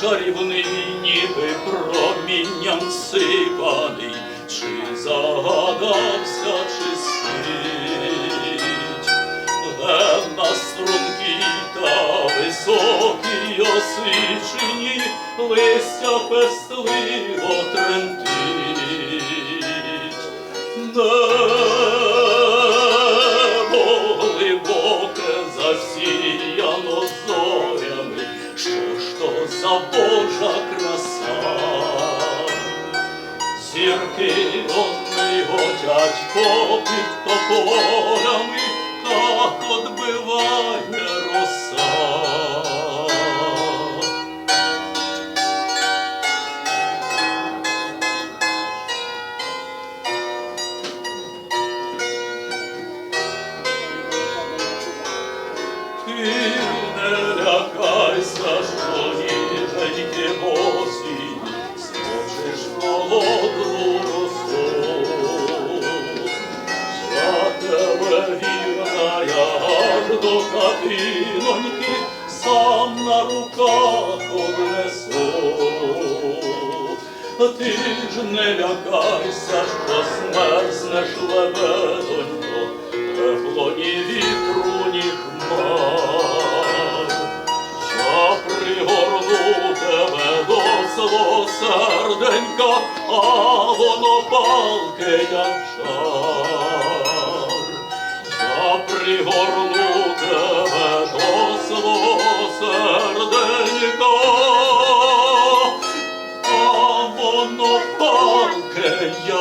чарівний, ніби промінням сипаний, чи загадався, чи спить. На стрункій та високій освічені, листя пестливо тремтить. За Божа краса? Зірки вони годять попід тополями, так отбиває роса. Ти не лякайся, що ніженьки босі, зможеш холодну росу. За тебе вірна я аж до хатиноньки, сам на руках однесу. Ти ж не лякайся, що змерзнеш лебедонько, серденька, а воно палке, як шар. Я пригорну тебе до свого серденька, а воно палке, як